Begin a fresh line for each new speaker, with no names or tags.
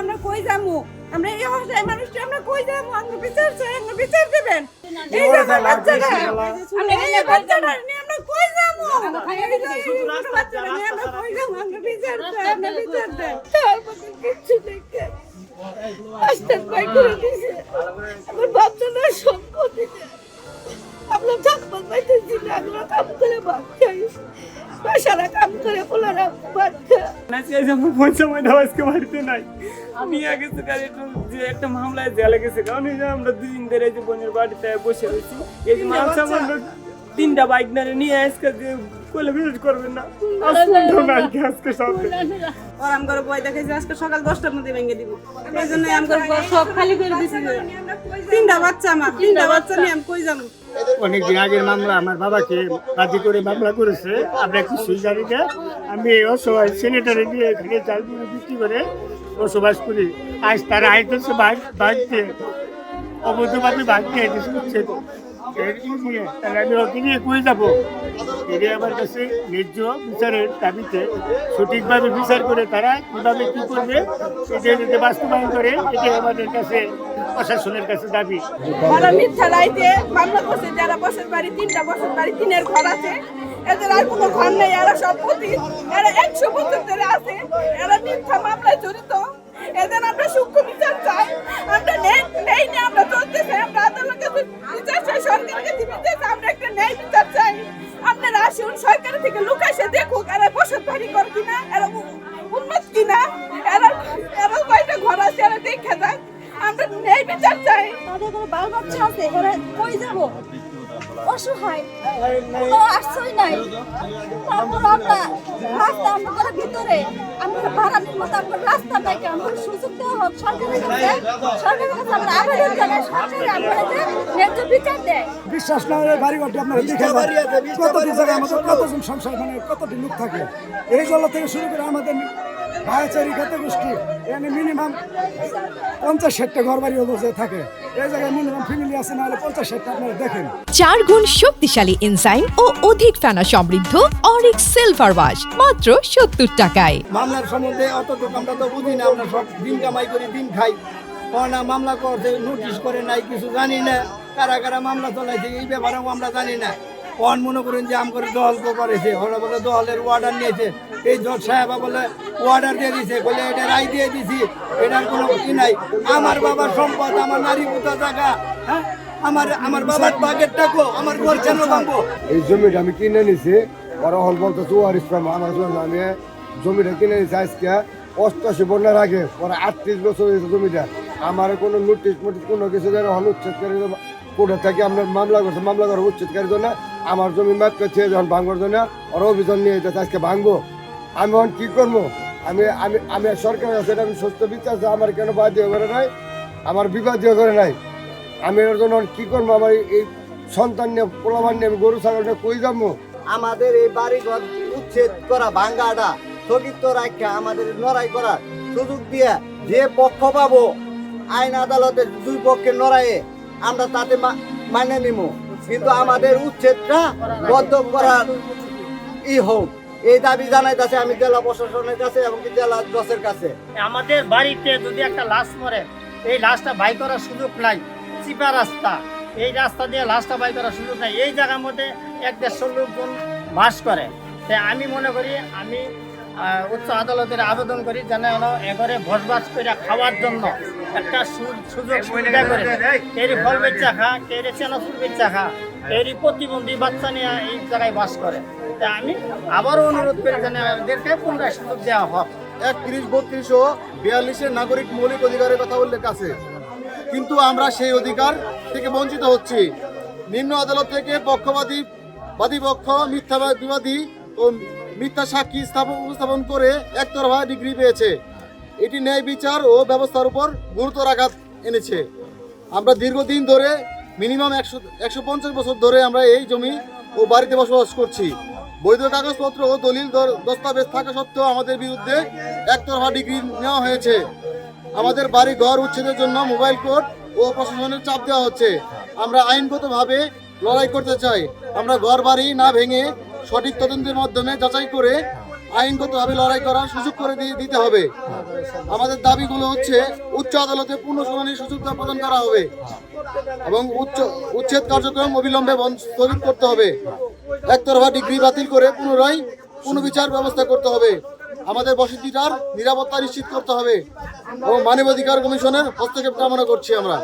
আমরা কই যাব আমরা এই অবস্থায় মানুষটা আমরা কই যাব? আমরা বিচার চাই আমরা বিচার দেবেন এই বাচ্চাটা আমরা এই বাচ্চাটা নিয়ে আমরা কই যাব এই যে এই ছোট বাচ্চাটা নিয়ে আমরা কই যাব আমরা বিচার চাই আমরা বিচার দেন কিচ্ছু দেখে আসতে পাই করে দিছে আমার বাচ্চাটা সম্পত্তি আমরা থাকবার পাইতেছি না আমরা কাম করে ভাত খাই। বাসারা কাম করে পোলারা ভাত খায়
আজকে আমার পয়সা আজকে বাড়িতে নাই। নিয়ে গেছে যে একটা মামলায় জেলে গেছে। কারণ এই যে আমরা দুদিন ধরে যে বোনের বাড়িতে বসে রয়েছি। এই যে মাছ আমরা তিনটা বাইক নারে নিয়ে আজকে কোলে ভিজিট করবেন না। আজকে সাথে
আরাম করে বই দেখেছি আজকে সকাল দশটার মধ্যে ভেঙে দিব। এই জন্য আমি সব খালি করে দিছি। তিনটা বাচ্চা আমার তিনটা বাচ্চা নিয়ে আমি কই যাব?
অনেকদিন আগের মামলা আমার বাবাকে বাদী করে মামলা করেছে। আমরা কিছুই জানি না আমি অসহায় সেনেটারে দিয়ে এখানে চাল দিয়ে বিক্রি করে বসবাস করি। আজ তারা আইতেছে ভাগ ভাগতে অবৈধভাবে ভাগতে আইতেছে নিয়ে, আমি নিয়ে কই যাব এরে আমার কাছে ন্যায্য বিচারের দাবিতে সঠিকভাবে বিচার করে তারা কীভাবে কি করবে এটা যাতে বাস্তবায়ন করে এটাই আমাদের কাছে প্রশাসনের কাছে দাবি
ওরা মিথ্যা রাইতে মামলা করছে, যারা বসত বাড়ি, তিনটা বসত বাড়ি, তিনের ঘর আছে। এদের আর কোনো ঘর নেই, এরা সব এরা একশো বছর ধরে আছে, এরা মিথ্যা মামলায় জড়িত। এদের সরকারের বিচার চাই আমরা একটা ন্যায় বিচার চাই। আপনারা আসুন সরকার থেকে লুকাইছে দেখুক এরা বসত বাড়ি কর কিনা, এরা উন্নত কিনা, এরা এরা কয়টা ঘর আছে, এরা দেখে যাক। আমরা ন্যায় বিচার চাই।
তাদের কোনো বাল বাচ্চা আছে, এরা কই যাব? অসহায়। কোনো নাই। তারপর আমরা রাস্তা, আমরা ভিতরে। আমরা ভাড়ানির মতো আমরা রাস্তা দেখে আমাদের সুযোগ দেওয়া হোক। সরকারের কাছে সরকারের কাছে আমরা আবেদন জানাই, সরকার আমাদের ন্যায্য বিচার দেয়
বিশ্বাস না হলে বাড়ি ঘরটি আপনারা দেখে কতটি জায়গায় আমাদের কতজন সংসার মানে কতটি লোক থাকে। এই জল থেকে শুরু করে আমাদের ভাইচারি কত গোষ্ঠী এখানে মিনিমাম পঞ্চাশ ষাটটা ঘর বাড়ি অবস্থায় থাকে। এই জায়গায় মিনিমাম ফ্যামিলি আছে না হলে পঞ্চাশ ষাটটা আপনারা দেখেন।
চার গুণ শক্তিশালী এনজাইম ও অধিক ফেনা সমৃদ্ধ অরিক সিলভার ওয়াশ মাত্র সত্তর টাকায়।
মামলার সম্বন্ধে অতটুকু আমরা তো বুঝি না আমরা সব দিন কামাই করি দিন খাই। না মামলা করছে নোটিশ করে নাই কিছু জানি না। কারা কারা মামলা চলাইছে, এই ব্যাপারেও আমরা জানি না। কন মনে করেন যে আমকরে দল করেছে, ওরা বলে দলের অর্ডার নিয়েছে। এই জজ সাহেবা বলে অর্ডার দিয়ে দিছে। বলে, এটা রায় দিয়ে দিছি। এটার কোনো কি নাই। আমার বাবার সম্পদ, আমার নারী পুতা জায়গা হ্যাঁ? আমার আমার বাবার বাগের টাকো, আমার ঘর কেন ভাঙবো?
এই জমিটা আমি কিনে নিছি। ওরা হল আমি জমিটা কিনে নিছি আজকে। অষ্টাশি বন্যার আগে। ওরা আটত্রিশ বছর হয়েছে জমিটা। আমার কোনো নোটিশ মোটিশ কোনো কিছু যেন হল উচ্ছেদকারী কোর্টে থেকে আমরা মামলা করছে মামলা করে উচ্ছেদকারীর জন্য। আমার জমি মাপ করছে যখন ভাঙবার জন্য ওরা অভিযান নিয়ে যেতে আজকে ভাঙবো। আমি এখন কি করব? আমি আমি আমি সরকারের কাছে আমি সুস্থ বিচার চাই, আমার কেন বাধ্য করে নাই? আমার বিবাদীয় করে নাই? আমি এর জন্য কি করব? আমার এই- সন্তান নিয়ে পোলাবান নিয়ে আমি গরু নিয়ে কই যাব?
আমাদের এই বাড়ি ঘর উচ্ছেদ করা ভাঙ্গাটা স্থগিত রাখা আমাদের লড়াই করার সুযোগ দিয়ে যে পক্ষ পাবো আইন আদালতে দুই পক্ষের লড়াইয়ে আমরা তাতে মানে নিব কিন্তু আমাদের উচ্ছেদটা বদ্ধ করার ই হোক। এই দাবি জানাই জানাইতেছে আমি জেলা প্রশাসনের কাছে এবং জেলা জসের কাছে।
আমাদের বাড়িতে যদি একটা লাশ মরে, এই লাশটা বাই করার সুযোগ নাই, চিপা রাস্তা। এই রাস্তা দিয়ে লাশটা বাই করার সুযোগ নাই। এই জায়গার মধ্যে এক দেড়শো লোকজন বাস করে। তাই আমি মনে করি, আমি উচ্চ আদালতের আবেদন করি যেন এঘরে বসবাস করে খাওয়ার জন্য। একটা সু- সুযোগ সুবিধা করে কেরি ফল বেচা খা কেরি চেনাচুর বেচা খা কেরি প্রতিবন্ধী বাচ্চা নিয়ে এই জায়গায় বাস করে।
তা আমি আবারও অনুরোধ করি যেন এদেরকে পুনরায় সুযোগ দেওয়া হোক।
একত্রিশ বত্রিশ ও বিয়াল্লিশের নাগরিক মৌলিক অধিকারের কথা উল্লেখ আছে। কিন্তু আমরা সেই অধিকার থেকে বঞ্চিত হচ্ছি। নিম্ন আদালত থেকে পক্ষবাদী বাদীপক্ষ মিথ্যা বিবাদী ও মিথ্যা সাক্ষী স্থাপন উপস্থাপন করে একতরফা ডিগ্রি পেয়েছে। এটি ন্যায় বিচার ও ব্যবস্থার উপর গুরুতর আঘাত এনেছে। আমরা দীর্ঘদিন ধরে মিনিমাম একশো একশো পঞ্চাশ বছর ধরে আমরা এই জমি ও বাড়িতে বসবাস করছি। বৈধ কাগজপত্র ও দলিল দস্তাবেজ থাকা সত্ত্বেও আমাদের বিরুদ্ধে একতরফা ডিগ্রি নেওয়া হয়েছে। আমাদের বাড়ি ঘর উচ্ছেদের জন্য মোবাইল কোর্ট ও প্রশাসনের চাপ দেওয়া হচ্ছে। আমরা আইনগতভাবে লড়াই করতে চাই। আমরা ঘর বাড়ি না ভেঙে সঠিক তদন্তের মাধ্যমে যাচাই করে আইনগতভাবে লড়াই করার সুযোগ করে দিয়ে দিতে হবে। আমাদের দাবিগুলো হচ্ছে, উচ্চ আদালতে পূর্ণ শুনানির সুযোগ প্রদান করা হবে এবং উচ্চ, উচ্ছেদ কার্যক্রম অবিলম্বে স্থগিত করতে হবে। একতরফা ডিগ্রি বাতিল করে পুনরায় পুনর্বিচার ব্যবস্থা করতে হবে। আমাদের বসতিটার নিরাপত্তা নিশ্চিত করতে হবে। এবং মানবাধিকার কমিশনের হস্তক্ষেপ কামনা করছি আমরা।